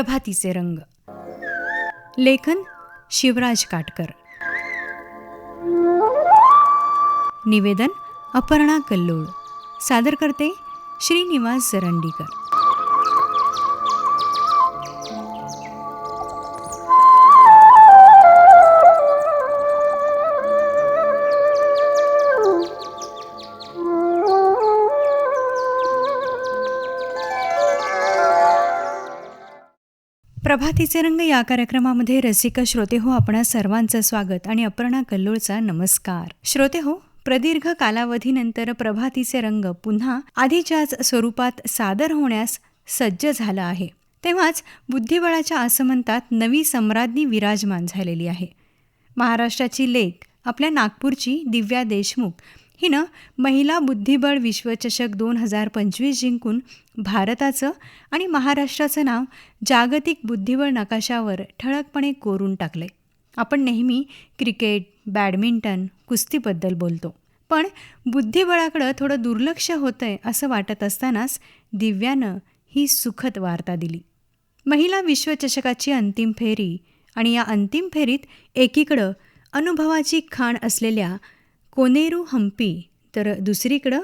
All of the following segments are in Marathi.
प्रभातीचे रंग. लेखन शिवराज काटकर. निवेदन अपर्णा कल्लोळ. सादर करते श्रीनिवास जरंडीकर प्रभातीचे रंग या कार्यक्रमामध्ये रसिक श्रोते हो आपणा सर्वांचं स्वागत आणि अपर्णा कल्लोळचा नमस्कार. श्रोते हो प्रदीर्घ कालावधीनंतर प्रभातीचे रंग पुन्हा आधीच्याच स्वरूपात सादर होण्यास सज्ज झाला आहे. तेव्हाच बुद्धिबळाच्या आसमंतात नवी सम्राज्ञी विराजमान झालेली आहे. महाराष्ट्राची लेख आपल्या नागपूरची दिव्या देशमुख हिनं महिला बुद्धिबळ विश्वचषक दोन हजार पंचवीस जिंकून भारताचं आणि महाराष्ट्राचं नाव जागतिक बुद्धिबळ नकाशावर ठळकपणे कोरून टाकले आपण नेहमी क्रिकेट बॅडमिंटन कुस्तीबद्दल बोलतो. पण बुद्धिबळाकडं थोडं दुर्लक्ष होतंय असं वाटत असतानाच दिव्यानं ही सुखद वार्ता दिली. महिला विश्वचषकाची अंतिम फेरी आणि या अंतिम फेरीत एकीकडं अनुभवाची खाण असलेल्या कोनेरू हम्पी. तर दुसरीकडं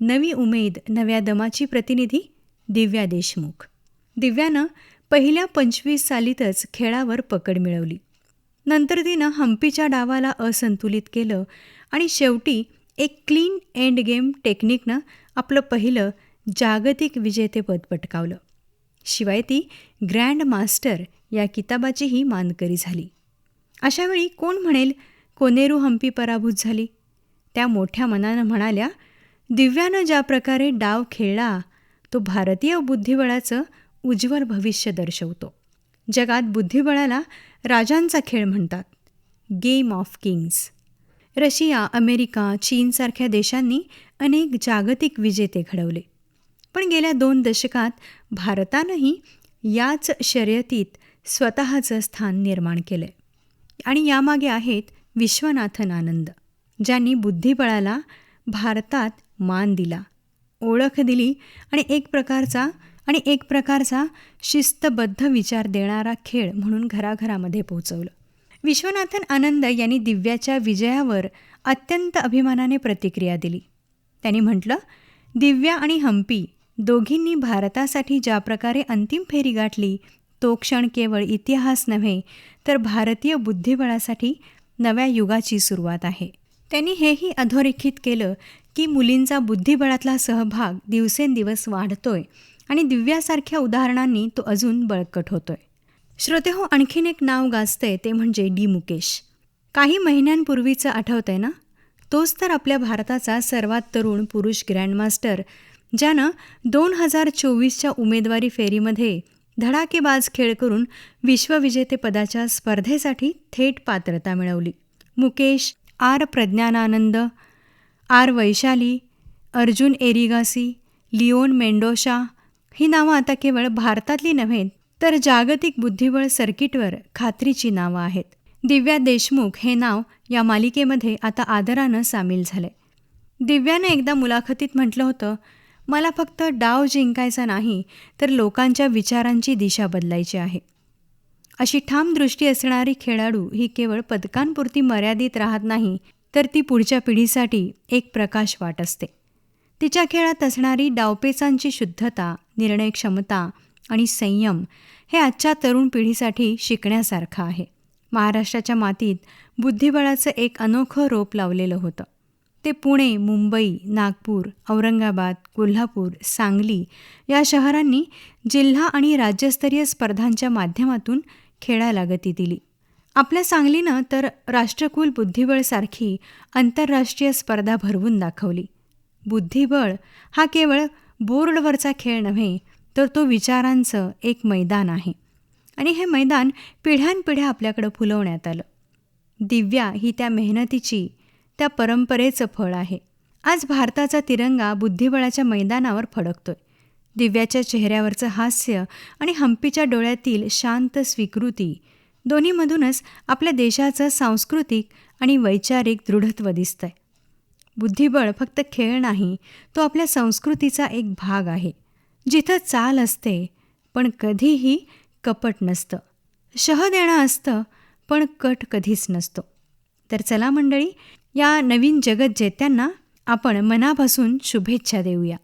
नवी उमेद नव्या दमाची प्रतिनिधी दिव्या देशमुख. दिव्यानं पहिल्या पंचवीस सालीतच खेळावर पकड मिळवली. नंतर तिनं हम्पीच्या डावाला असंतुलित केलं आणि शेवटी एक क्लीन एंड गेम टेक्निकनं आपलं पहिलं जागतिक विजेतेपद पटकावलं. शिवाय ती ग्रँड मास्टर या किताबाचीही मानकरी झाली. अशावेळी कोण म्हणेल कोनेरू हम्पी पराभूत झाली? त्या मोठ्या मनानं म्हणाल्या दिव्यानं ज्या प्रकारे डाव खेळला तो भारतीय बुद्धिबळाचं उज्ज्वल भविष्य दर्शवतो. जगात बुद्धिबळाला राजांचा खेळ म्हणतात. Game of kings Russia America चीनसारख्या देशांनी अनेक जागतिक विजेते घडवले. पण गेल्या दोन दशकात भारतानंही याच शर्यतीत स्वतःचं स्थान निर्माण केलं आणि यामागे आहेत विश्वनाथन आनंद. ज्यांनी बुद्धिबळाला भारतात मान दिला ओळख दिली आणि एक प्रकारचा आणि एक प्रकारचा शिस्तबद्ध विचार देणारा खेळ म्हणून घराघरामध्ये पोहोचवलं. विश्वनाथन आनंद यांनी दिव्याच्या विजयावर अत्यंत अभिमानाने प्रतिक्रिया दिली. त्यांनी म्हटलं दिव्या आणि हम्पी दोघींनी भारतासाठी ज्या प्रकारे अंतिम फेरी गाठली तो क्षण केवळ इतिहास नव्हे तर भारतीय बुद्धिबळासाठी नव्या युगाची सुरुवात आहे. त्यांनी हेही अधोरेखित केलं की मुलींचा बुद्धिबळातला सहभाग दिवसेंदिवस वाढतोय आणि दिव्यासारख्या उदाहरणांनी तो अजून बळकट होतोय. श्रोते हो आणखीन एक नाव गाजतंय ते म्हणजे डी मुकेश. काही महिन्यांपूर्वीचं आठवतंय ना? तोच तर आपल्या भारताचा सर्वात तरुण पुरुष ग्रँडमास्टर ज्यानं दोन हजार चोवीसच्या उमेदवारी फेरीमध्ये धडाकेबाज खेळ करून विश्वविजेतेपदाच्या स्पर्धेसाठी थेट पात्रता मिळवली. मुकेश आर प्रज्ञानानंद आर वैशाली अर्जुन एरिगासी लिओन मेंडोशा ही नावं आता केवळ भारतातली नव्हे तर जागतिक बुद्धिबळ सर्किटवर खात्रीची नावं आहेत. दिव्या देशमुख हे नाव या मालिकेमध्ये आता आदरानं सामील झालंय. दिव्यानं एकदा मुलाखतीत म्हटलं होतं मला फक्त डाव जिंकायचा नाही तर लोकांच्या विचारांची दिशा बदलायची आहे. अशी ठाम दृष्टी असणारी खेळाडू ही केवळ पदकांपुरती मर्यादित राहत नाही तर ती पुढच्या पिढीसाठी एक प्रकाश वाट असते. तिच्या खेळात असणारी डावपेचांची शुद्धता निर्णय क्षमता आणि संयम हे आजच्या तरुण पिढीसाठी शिकण्यासारखं आहे. महाराष्ट्राच्या मातीत बुद्धिबळाचं एक अनोखं रोप लावलेलं होतं. ते पुणे मुंबई नागपूर औरंगाबाद कोल्हापूर सांगली या शहरांनी जिल्हा आणि राज्यस्तरीय स्पर्धांच्या माध्यमातून खेळायला गती दिली. आपल्या सांगलीनं तर राष्ट्रकुल बुद्धिबळसारखी आंतरराष्ट्रीय स्पर्धा भरवून दाखवली. बुद्धिबळ हा केवळ बोर्डवरचा खेळ नव्हे तर तो विचारांचं एक मैदान आहे. आणि हे मैदान पिढ्यानपिढ्या आपल्याकडं फुलवण्यात आलं. दिव्या ही त्या मेहनतीची त्या परंपरेचं फळ आहे. आज भारताचा तिरंगा बुद्धिबळाच्या मैदानावर फडकतोय. दिव्याच्या चेहऱ्यावरचं हास्य आणि हम्पीच्या डोळ्यातील शांत स्वीकृती. दोन्हीमधूनच आपल्या देशाचं सांस्कृतिक आणि वैचारिक दृढत्व दिसतंय. बुद्धिबळ फक्त खेळ नाही तो आपल्या संस्कृतीचा एक भाग आहे. जिथं चाल असते पण कधीही कपट नसतं. शह देणं असतं पण कट कधीच नसतो. तर चला मंडळी या नवीन जगत जेत्यांना आपण मनापासून शुभेच्छा देऊया.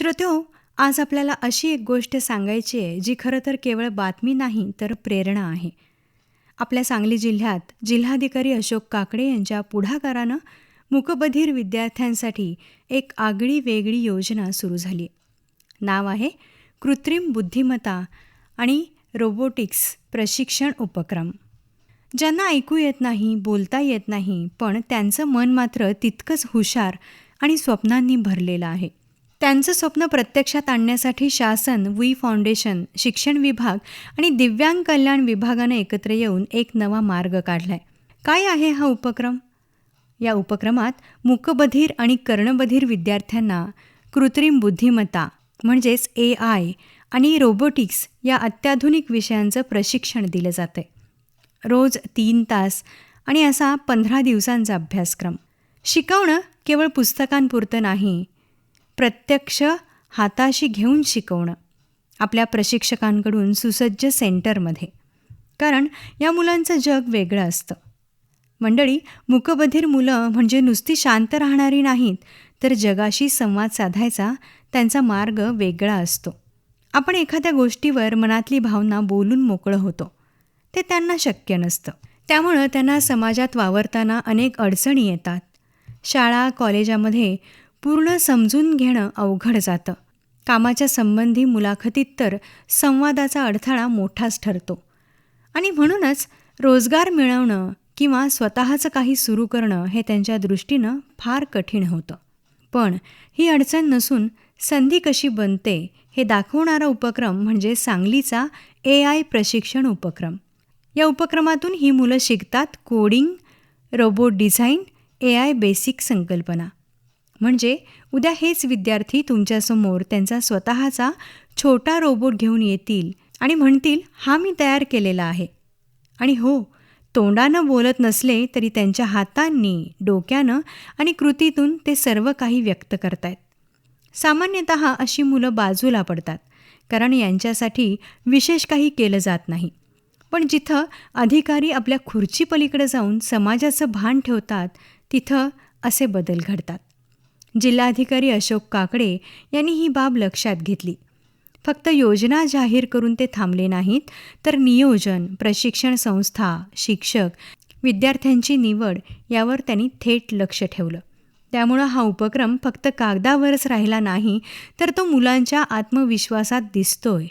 श्रोत्यो आज आपल्याला अशी एक गोष्ट सांगायची आहे जी खरं तर केवळ बातमी नाही तर प्रेरणा आहे. आपल्या सांगली जिल्ह्यात जिल्हाधिकारी अशोक काकडे यांच्या पुढाकारानं मुकबधीर विद्यार्थ्यांसाठी एक आगळी वेगळी योजना सुरू झाली. नाव आहे कृत्रिम बुद्धिमत्ता आणि रोबोटिक्स प्रशिक्षण उपक्रम. ज्यांना ऐकू येत नाही बोलता येत नाही पण त्यांचं मन मात्र तितकंच हुशार आणि स्वप्नांनी भरलेलं आहे. त्यांचं स्वप्न प्रत्यक्षात आणण्यासाठी शासन वी फाउंडेशन शिक्षण विभाग आणि दिव्यांग कल्याण विभागानं एकत्र येऊन एक नवा मार्ग काढलाय. काय आहे हा उपक्रम? या उपक्रमात मूकबधीर आणि कर्णबधीर विद्यार्थ्यांना कृत्रिम बुद्धिमत्ता म्हणजेच ए आय आणि रोबोटिक्स या अत्याधुनिक विषयांचं प्रशिक्षण दिलं जातं रोज तीन तास आणि असा पंधरा दिवसांचा अभ्यासक्रम. शिकवणं केवळ पुस्तकांपुरतं नाही प्रत्यक्ष हाताशी घेऊन शिकवणं आपल्या प्रशिक्षकांकडून सुसज्ज सेंटरमध्ये. कारण या मुलांचं जग वेगळं असतं. मंडळी मुकबधीर मुलं म्हणजे नुसती शांत राहणारी नाहीत तर जगाशी संवाद साधायचा त्यांचा मार्ग वेगळा असतो. आपण एखाद्या गोष्टीवर मनातली भावना बोलून मोकळं होतो. ते त्यांना शक्य नसतं. त्यामुळं त्यांना समाजात वावरताना अनेक अडचणी येतात. शाळा कॉलेजामध्ये पूर्ण समजून घेणं अवघड जातं. कामाच्या संबंधी मुलाखतीत तर संवादाचा अडथळा मोठाच ठरतो. आणि म्हणूनच रोजगार मिळवणं किंवा स्वतःचं काही सुरू करणं हे त्यांच्या दृष्टीनं फार कठीण होतं. पण ही अडचण नसून संधी कशी बनते हे दाखवणारा उपक्रम म्हणजे सांगलीचा ए आय प्रशिक्षण उपक्रम. या उपक्रमातून ही मुलं शिकतात coding robot design A I basic संकल्पना. म्हणजे उद्या हेच विद्यार्थी तुमच्यासमोर त्यांचा स्वतःचा छोटा रोबोट घेऊन येतील आणि म्हणतील हा मी तयार केलेला आहे. आणि हो तोंडानं बोलत नसले तरी त्यांच्या हातांनी डोक्यानं आणि कृतीतून ते सर्व काही व्यक्त करतायत. सामान्यतः अशी मुलं बाजूला पडतात कारण यांच्यासाठी विशेष काही केलं जात नाही. पण जिथं अधिकारी आपल्या खुर्चीपलीकडे जाऊन समाजाचं भान ठेवतात तिथं असे बदल घडतात. जिल्हाधिकारी अशोक काकडे यांनी ही बाब लक्षात घेतली. फक्त योजना जाहीर करून ते थांबले नाहीत तर नियोजन प्रशिक्षण संस्था शिक्षक विद्यार्थ्यांची निवड यावर त्यांनी थेट लक्ष ठेवलं. त्यामुळं हा उपक्रम फक्त कागदावरच राहिला नाही तर तो मुलांच्या आत्मविश्वासात दिसतोय.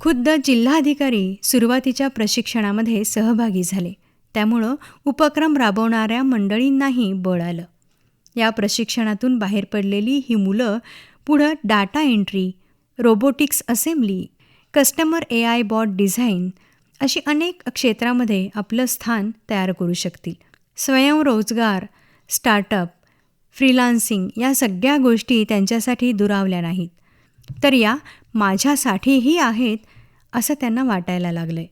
खुद्द जिल्हाधिकारी सुरुवातीच्या प्रशिक्षणामध्ये सहभागी झाले. त्यामुळं उपक्रम राबवणाऱ्या मंडळींनाही बळ आलं. या प्रशिक्षणातून बाहेर पडलेली ही मुलं पुढं data entry robotics assembly customer A I bot design अशी अनेक क्षेत्रामध्ये आपलं स्थान तयार करू शकतील. स्वयंरोजगार स्टार्टअप फ्रीलान्सिंग या सगळ्या गोष्टी त्यांच्यासाठी दुरावल्या नाहीत. तर या माझ्यासाठीही आहेत असं त्यांना वाटायला लागलं आहे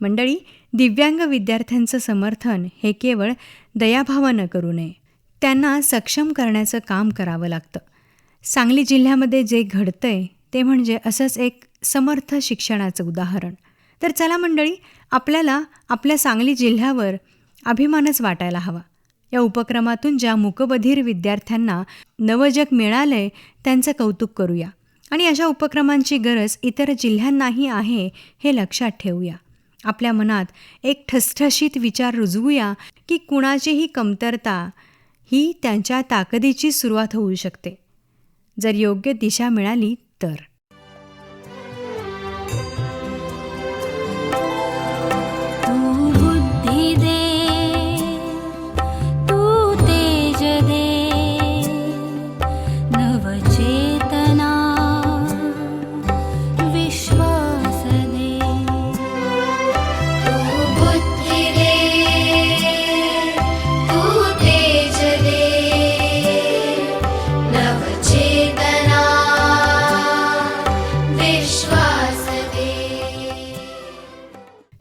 मंडळी दिव्यांग विद्यार्थ्यांचं समर्थन हे केवळ दयाभावानं करू नये. त्यांना सक्षम करण्याचं काम करावं लागतं. सांगली जिल्ह्यामध्ये जे घडतंय ते म्हणजे असंच एक समर्थ शिक्षणाचं उदाहरण. तर चला मंडळी आपल्याला आपल्या सांगली जिल्ह्यावर अभिमानच वाटायला हवा. या उपक्रमातून ज्या मुकबधीर विद्यार्थ्यांना नवजग मिळालंय त्यांचं कौतुक करूया. आणि अशा उपक्रमांची गरज इतर जिल्ह्यांनाही आहे हे लक्षात ठेवूया. आपल्या मनात एक ठसठशीत विचार रुजवूया की कुणाचीही कमतरता ही त्यांच्या ताकदीची सुरुवात होऊ शकते. जर योग्य दिशा मिळाली तर.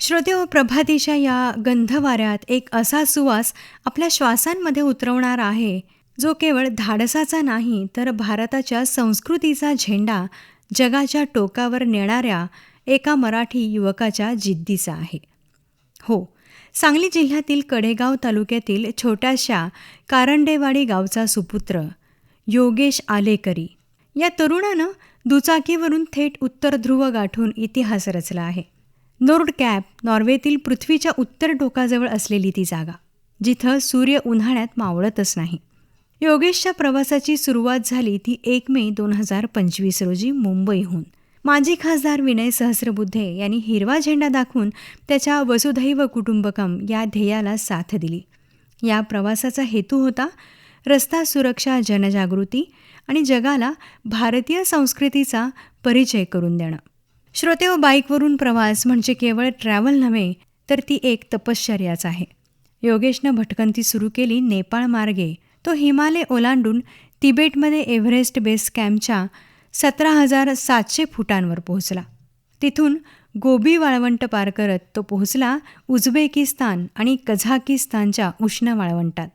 श्रोते हो, प्रभातीच्या या गंधवाऱ्यात एक असा सुवास आपल्या श्वासांमध्ये उतरवणार आहे जो केवळ धाडसाचा नाही तर भारताच्या संस्कृतीचा झेंडा जगाच्या टोकावर नेणाऱ्या एका मराठी युवकाच्या जिद्दीचा आहे. हो सांगली जिल्ह्यातील कडेगाव तालुक्यातील छोट्याशा कारंडेवाडी गावचा सुपुत्र योगेश आलेकरी. या तरुणानं दुचाकीवरून थेट उत्तर ध्रुव गाठून इतिहास रचला आहे. नोर्ड कॅप नॉर्वेतील पृथ्वीच्या उत्तर टोकाजवळ असलेली ती जागा जिथं सूर्य उन्हाळ्यात मावळतच नाही. योगेशच्या प्रवासाची सुरुवात झाली ती एक मे दोन हजार पंचवीस रोजी मुंबईहून. माजी खासदार विनय सहस्रबुद्धे यांनी हिरवा झेंडा दाखवून त्याच्या वसुधैव कुटुंबकम या ध्येयाला साथ दिली. या प्रवासाचा हेतू होता रस्ता सुरक्षा जनजागृती आणि जगाला भारतीय संस्कृतीचा परिचय करून देणं. श्रोते व बाईकवरून प्रवास म्हणजे केवळ ट्रॅव्हल नव्हे तर ती एक तपश्चर्याच आहे. योगेशनं भटकंती सुरू केली नेपाळ मार्गे. तो हिमालय ओलांडून तिबेटमध्ये एव्हरेस्ट बेस कॅम्पच्या सतरा हजार सातशे फुटांवर पोहोचला. तिथून गोबी वाळवंट पार करत तो पोहोचला उझबेकिस्तान आणि कझाकिस्तानच्या उष्ण वाळवंटात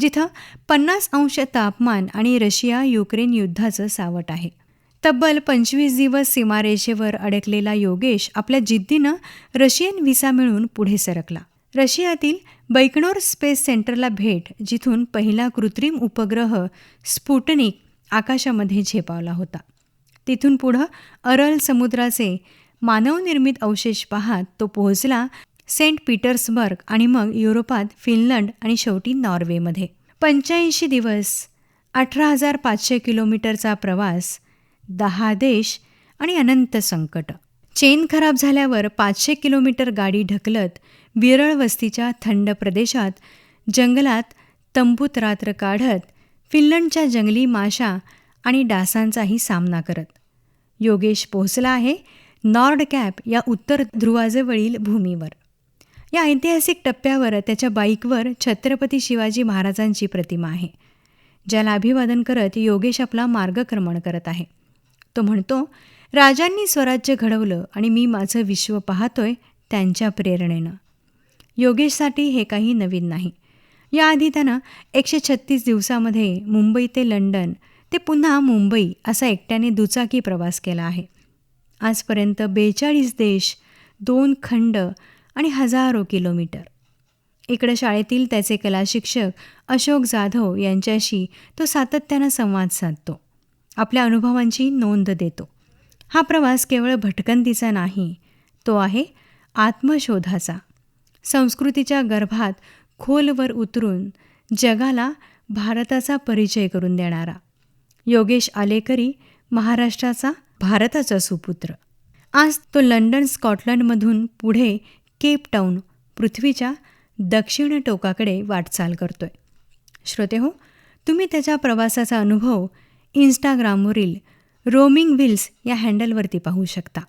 जिथं पन्नास अंश तापमान आणि रशिया युक्रेन युद्धाचं सावट आहे. तब्बल पंचवीस दिवस सीमारेषेवर अडकलेला योगेश आपल्या जिद्दीनं रशियन व्हिसा मिळून पुढे सरकला. रशियातील बैकनोर स्पेस सेंटरला भेट जिथून पहिला कृत्रिम उपग्रह स्पुटनिक आकाशामध्ये झेपावला होता. तिथून पुढं अरल समुद्राचे मानवनिर्मित अवशेष पाहत तो पोहोचला सेंट पीटर्सबर्ग आणि मग युरोपात फिनलंड आणि शेवटी नॉर्वेमध्ये. पंच्याऐंशी दिवस अठरा हजार पाचशे किलोमीटरचा प्रवास दहा देश आणि अनंत संकट. चेन खराब झाल्यावर पाचशे किलोमीटर गाडी ढकलत विरळ वस्तीच्या थंड प्रदेशात जंगलात तंबूत रात्र काढत फिनलंडच्या जंगली माशा आणि डासांचाही सामना करत. योगेश पोहोचला आहे नॉर्ड कॅप या उत्तर ध्रुवाजवळील भूमीवर. या ऐतिहासिक टप्प्यावर त्याच्या बाईकवर छत्रपती शिवाजी महाराजांची प्रतिमा आहे ज्याला अभिवादन करत योगेश आपला मार्गक्रमण करत आहे. तो म्हणतो राजांनी स्वराज्य घडवलं आणि मी माझं विश्व पाहतोय त्यांच्या प्रेरणेनं. योगेशसाठी हे काही नवीन नाही. याआधी त्यानं एकशे छत्तीस दिवसामध्ये मुंबई ते लंडन ते पुन्हा मुंबई असा एकट्याने दुचाकी प्रवास केला आहे. आजपर्यंत बेचाळीस देश दोन खंड आणि हजारो किलोमीटर. इकडं शाळेतील त्याचे कला शिक्षक अशोक जाधव यांच्याशी तो सातत्यानं संवाद साधतो. आपल्या अनुभवांची नोंद देतो. हा प्रवास केवळ भटकंतीचा नाही तो आहे आत्मशोधाचा. संस्कृतीच्या गर्भात खोलवर उतरून जगाला भारताचा परिचय करून देणारा. योगेश आलेकरी महाराष्ट्राचा भारताचा सुपुत्र. आज तो लंडन स्कॉटलंडमधून पुढे केपटाऊन पृथ्वीच्या दक्षिण टोकाकडे वाटचाल करतोय. श्रोते हो तुम्ही त्याच्या प्रवासाचा अनुभव इंस्टाग्रामवरील रोमिंग व्हील्स या हँडलवरती पाहू शकता.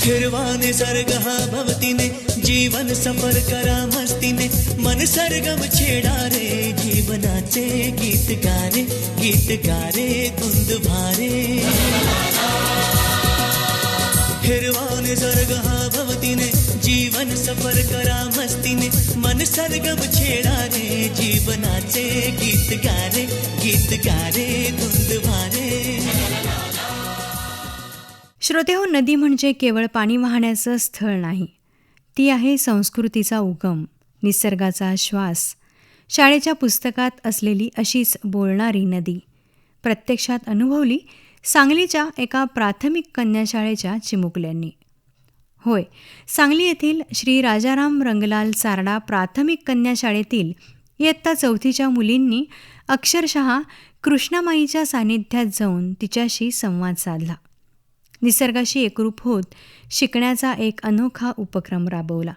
हिरवा निसर्ग हा भवतीने जीवन सफर करा मस्तीने. मन सरगम छेडा रे जीवनाचे गीत गारे गीत गारे धुंद भारे. हिरवा निसर्ग हा भवतीने जीवन सफर करा मस्तीने. मन सरगम छेडा रे जीवनाचे गीत गारे गीत गारे गुंदवारे श्रोते हो नदी म्हणजे केवळ पाणी वाहण्याचं स्थळ नाही. ती आहे संस्कृतीचा उगम निसर्गाचा श्वास. शाळेच्या पुस्तकात असलेली अशीच बोलणारी नदी. प्रत्यक्षात अनुभवली सांगलीच्या एका प्राथमिक कन्याशाळेच्या चिमुकल्यांनी. होय. सांगली येथील श्री राजाराम रंगलाल सारडा प्राथमिक कन्याशाळेतील इयत्ता चौथीच्या मुलींनी अक्षरशः कृष्णामाईच्या सान्निध्यात जाऊन तिच्याशी संवाद साधला. निसर्गाशी एकरूप होत शिकण्याचा एक अनोखा उपक्रम राबवला.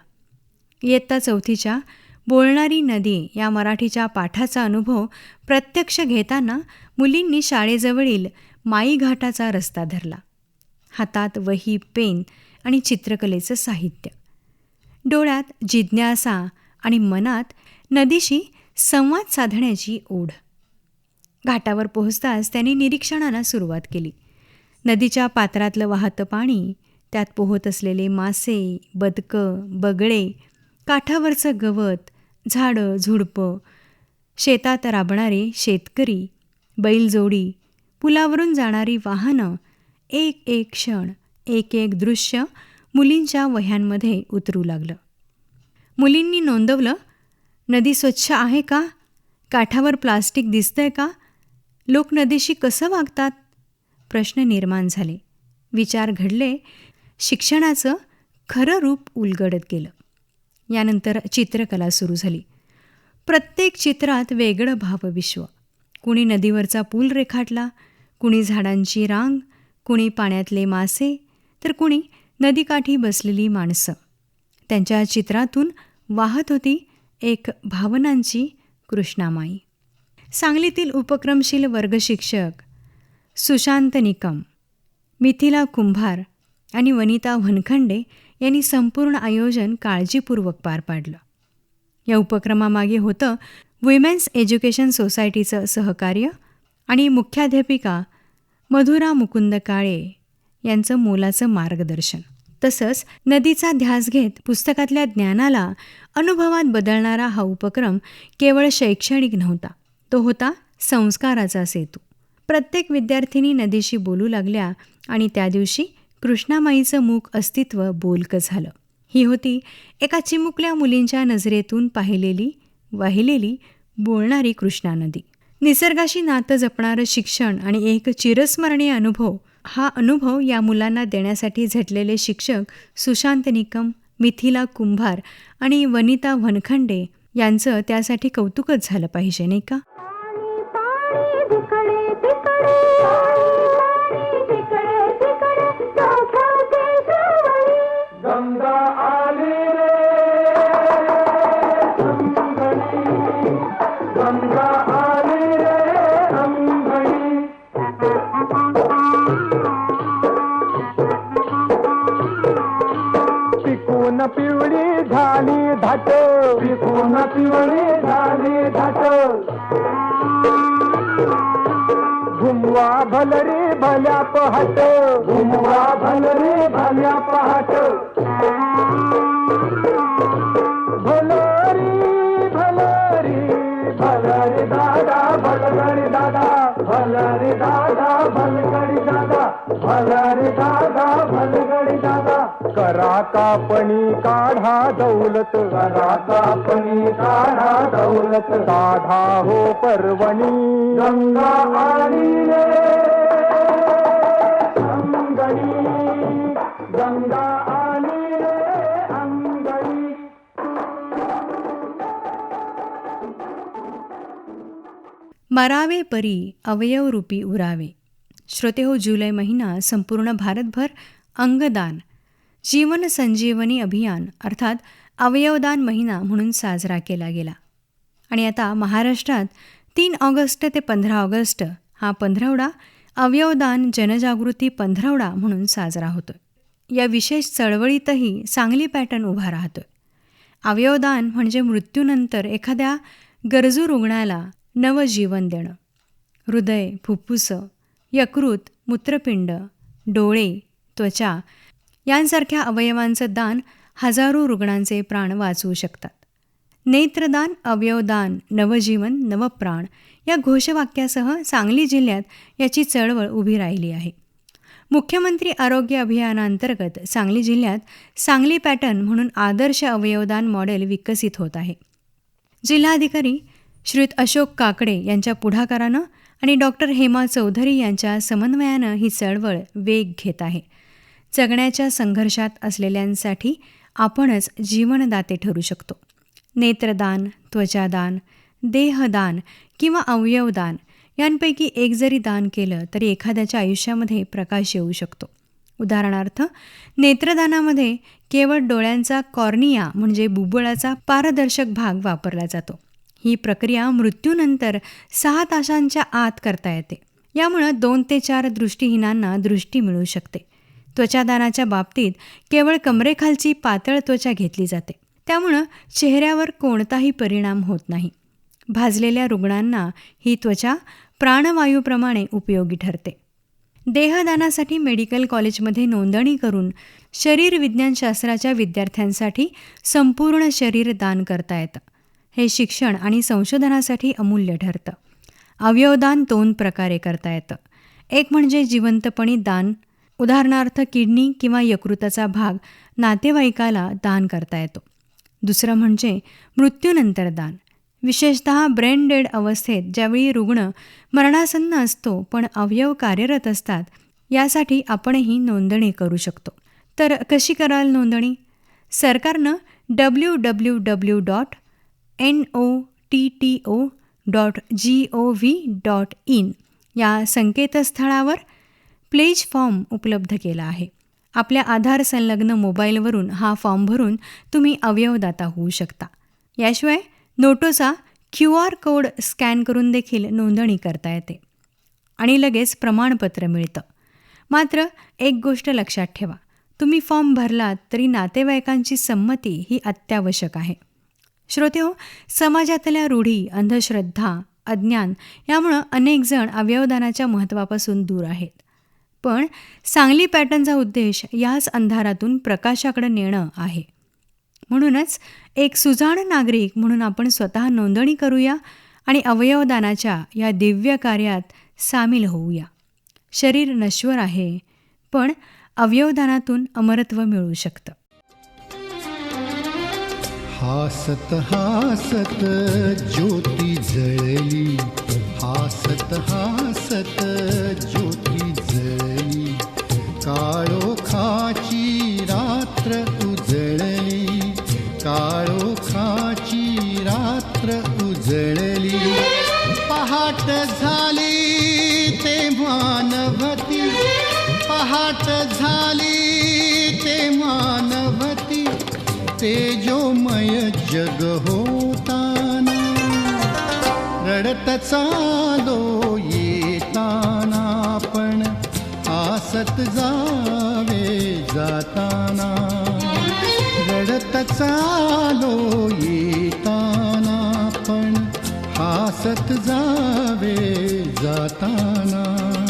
इयत्ता चौथीच्या बोलणारी नदी या मराठीच्या पाठाचा अनुभव प्रत्यक्ष घेताना मुलींनी शाळेजवळील माई घाटाचा रस्ता धरला. हातात वही पेन आणि चित्रकलेचं साहित्य. डोळ्यात जिज्ञासा आणि मनात नदीशी संवाद साधण्याची ओढ. घाटावर पोहोचताच त्यांनी निरीक्षणाला सुरुवात केली. नदीच्या पात्रातलं वाहतं पाणी त्यात पोहत असलेले मासे बदकं बगळे काठावरचं गवत झाडं झुडपं शेतात राबणारे शेतकरी बैलजोडी पुलावरून जाणारी वाहनं एक एक क्षण एक एक दृश्य मुलींच्या वह्यांमध्ये उतरू लागलं. मुलींनी नोंदवलं नदी स्वच्छ आहे का? काठावर प्लास्टिक दिसतंय का? लोक नदीशी कसं वागतात? प्रश्न निर्माण झाले. विचार घडले. शिक्षणाचं खरं रूप उलगडत गेलं. यानंतर चित्रकला सुरू झाली. प्रत्येक चित्रात वेगळं भावविश्व. कुणी नदीवरचा पूल रेखाटला कुणी झाडांची रांग कुणी पाण्यातले मासे तर कुणी नदीकाठी बसलेली माणसं. त्यांच्या चित्रातून वाहत होती एक भावनांची कृष्णामाई. सांगलीतील उपक्रमशील वर्गशिक्षक सुशांत निकम मिथिला कुंभार आणि वनिता वनखंडे यांनी संपूर्ण आयोजन काळजीपूर्वक पार पाडलं. या उपक्रमामागे होतं वुमेन्स एज्युकेशन सोसायटीचं सहकार्य आणि मुख्याध्यापिका मधुरा मुकुंद काळे यांचं मोलाचं मार्गदर्शन. तसंच नदीचा ध्यास घेत पुस्तकातल्या ज्ञानाला अनुभवात बदलणारा हा उपक्रम केवळ शैक्षणिक नव्हता. तो होता संस्काराचा सेतू. प्रत्येक विद्यार्थिनी नदीशी बोलू लागल्या आणि त्या दिवशी कृष्णामाईचं मूक अस्तित्व बोलकं झालं. ही होती एका चिमुकल्या मुलींच्या नजरेतून पाहिलेली वाहिलेली बोलणारी कृष्णा नदी. निसर्गाशी नातं जपणारं शिक्षण आणि एक चिरस्मरणीय अनुभव हा अनुभव या मुलांना देण्यासाठी झटलेले शिक्षक सुशांत निकम मिथिला कुंभार आणि वनिता वनखंडे यांचं त्यासाठी कौतुकच झालं पाहिजे नाही का? कापणी काढा दौलत कापणी काढा दौलत. साधा हो पर्वणी. गंगा आली गंगा आली रे. अंगणी. मरावे परी अवयवरूपी उरावे. श्रोते हो जुलै महिना संपूर्ण भारतभर अंगदान. जीवन संजीवनी अभियान अर्थात अवयवदान महिना म्हणून साजरा केला गेला. आणि आता महाराष्ट्रात तीन ऑगस्ट ते पंधरा ऑगस्ट हा पंधरवडा अवयवदान जनजागृती पंधरवडा म्हणून साजरा होतो या विशेष चळवळीतही सांगली पॅटर्न उभा राहतोय. अवयवदान म्हणजे मृत्यूनंतर एखाद्या गरजू रुग्णाला नवजीवन देणं. हृदय फुफ्फुसं यकृत मूत्रपिंड डोळे त्वचा यांसारख्या अवयवांचं दान हजारो रुग्णांचे प्राण वाचवू शकतात. नेत्रदान अवयवदान नवजीवन नवप्राण या घोषवाक्यासह सांगली जिल्ह्यात याची चळवळ उभी राहिली आहे. मुख्यमंत्री आरोग्य अभियानांतर्गत सांगली जिल्ह्यात सांगली पॅटर्न म्हणून आदर्श अवयवदान मॉडेल विकसित होत आहे. जिल्हाधिकारी श्रीत अशोक काकडे यांच्या पुढाकारानं आणि डॉक्टर हेमा चौधरी यांच्या समन्वयानं ही चळवळ वेग घेत आहे. जगण्याच्या संघर्षात असलेल्यांसाठी आपणच जीवनदाते ठरू शकतो. नेत्रदान त्वचादान देहदान किंवा अवयवदान यांपैकी एक जरी दान केलं तरी एखाद्याच्या आयुष्यामध्ये प्रकाश येऊ शकतो. उदाहरणार्थ नेत्रदानामध्ये केवळ डोळ्यांचा कॉर्निया म्हणजे बुबुळाचा पारदर्शक भाग वापरला जातो. ही प्रक्रिया मृत्यूनंतर सहा तासांच्या आत करता येते. यामुळं दोन ते चार दृष्टीहीनांना दृष्टी मिळू शकते. त्वचादानाच्या बाबतीत केवळ कमरेखालची पातळ त्वचा घेतली जाते. त्यामुळं चेहऱ्यावर कोणताही परिणाम होत नाही. भाजलेल्या रुग्णांना ही त्वचा प्राणवायूप्रमाणे उपयोगी ठरते. देहदानासाठी मेडिकल कॉलेजमध्ये नोंदणी करून शरीर विज्ञानशास्त्राच्या विद्यार्थ्यांसाठी संपूर्ण शरीर दान करता येतं. हे शिक्षण आणि संशोधनासाठी अमूल्य ठरतं. अवयवदान दोन प्रकारे करता येतं. एक म्हणजे जिवंतपणी दान उदाहरणार्थ किडनी किंवा यकृताचा भाग नातेवाईकाला दान करता येतो. दुसरं म्हणजे मृत्यूनंतर दान. विशेषत ब्रेन डेड अवस्थेत ज्यावेळी रुग्ण मरणासन्न असतो पण अवयव कार्यरत असतात यासाठी आपणही नोंदणी करू शकतो. तर कशी कराल नोंदणी? सरकारनं W W W dot N O T T O dot G O V dot in या संकेतस्थळावर प्लेज फॉर्म उपलब्ध केला आहे. आपल्या आधार संलग्न मोबाईलवरून हा फॉर्म भरून तुम्ही अवयवदाता होऊ शकता. याशिवाय नोटोचा क्यू आर कोड स्कॅन करून देखील नोंदणी करता येते. आणि लगेच प्रमाणपत्र मिळतं. मात्र एक गोष्ट लक्षात ठेवा. तुम्ही फॉर्म भरलात तरी नातेवाईकांची संमती ही अत्यावश्यक आहे. श्रोते हो समाजातल्या रूढी अंधश्रद्धा अज्ञान यामुळं अनेक जण अवयवदानाच्या महत्त्वापासून दूर आहेत. पण सांगली पॅटर्नचा उद्देश याच अंधारातून प्रकाशाकडे नेणं आहे. म्हणूनच एक सुजाण नागरिक म्हणून आपण स्वतः नोंदणी करूया आणि अवयवदानाच्या या दिव्य कार्यात सामील होऊया. शरीर नश्वर आहे पण अवयवदानातून अमरत्व मिळू शकतं. हासत हासत ज्योती जळली. हासत हासत ज्योती काळोखाची रात्र उजळली. काळोखाची रात्र उजळली. पहाट झाली तेव्हा नभती पहाट झाली तेव्हा नभती तेजोमय जग होताना. रडत चालो आसत जावे जाताना रडत चालो येताना पण हासत जावे जाताना.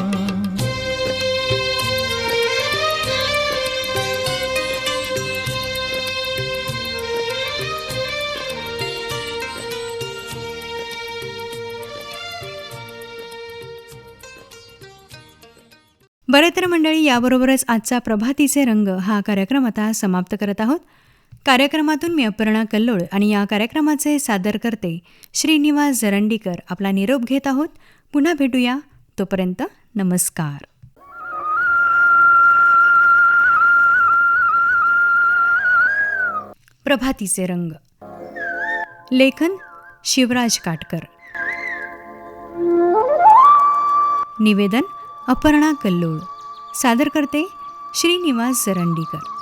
बरे तर मंडळी याबरोबरच आजचा प्रभातीचे रंग हा कार्यक्रम आता समाप्त करत आहोत. कार्यक्रमातून मी अपर्णा कल्लोळ आणि या कार्यक्रमाचे सादर करते श्रीनिवास जरंडीकर आपला निरोप घेत आहोत. पुन्हा भेटूया. तोपर्यंत नमस्कार. प्रभातीचे रंग. लेखन शिवराज काटकर. निवेदन अपर्णा कल्लोळ. सादर करते श्रीनिवास जरंडीकर.